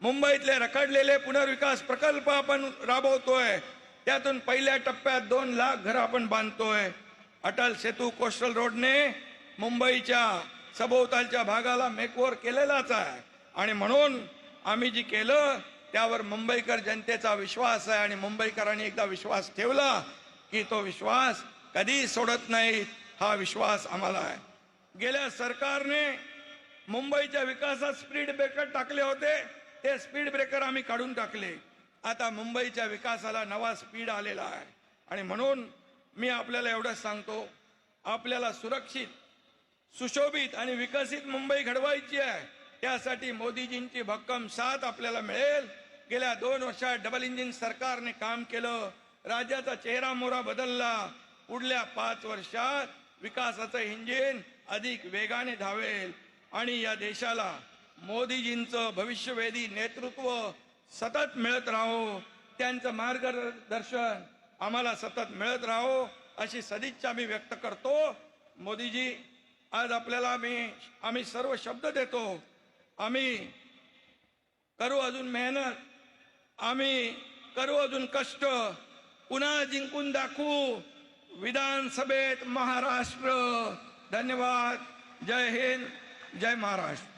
मुंबईतले रखडलेले पुनर्विकास प्रकल्प आपण राबवतोय. त्यातून पहिल्या टप्प्यात दोन लाख घरं आपण बांधतोय. अटल सेतू कोस्टल रोडने मुंबईच्या सभोवतालच्या भागाला मेकओवर केलेलाच आहे. आणि म्हणून आम्ही जी केलं त्यावर मुंबईकर जनतेचा विश्वास आहे. आणि मुंबईकरांनी एकदा विश्वास ठेवला की तो विश्वास कधी सोडत नाही हा विश्वास आम्हाला आहे. गेल्या सरकारने मुंबईच्या विकासात स्पीड ब्रेकर टाकले होते. ते स्पीड ब्रेकर आम्ही काढून टाकले. आता मुंबईच्या विकासाला नवा स्पीड आलेला आहे. आणि म्हणून मी आपल्याला एवढंच सांगतो आपल्याला सुरक्षित सुशोभित आणि विकसित मुंबई घडवायची आहे. त्यासाठी मोदीजींची भक्कम साथ आपल्याला मिळेल. गेल्या दोन वर्षात डबल इंजिन सरकारने काम केलं. राज्याचा चेहरा मोहरा बदलला. पुढल्या पाच वर्षात विकासाचं इंजिन अधिक वेगाने धावेल. आणि या देशाला मोदीजींचं भविष्यवेधी नेतृत्व सतत मिळत राहो त्यांचं मार्गदर्शन आम्हाला सतत मिळत राहो अशी सदिच्छा मी व्यक्त करतो. मोदीजी आज आपल्याला मी आम्ही सर्व शब्द देतो. आम्ही करू अजून मेहनत आम्ही करू अजून कष्ट पुन्हा जिंकून दाखवू विधानसभेत महाराष्ट्र. धन्यवाद. जय हिंद जय महाराष्ट्र.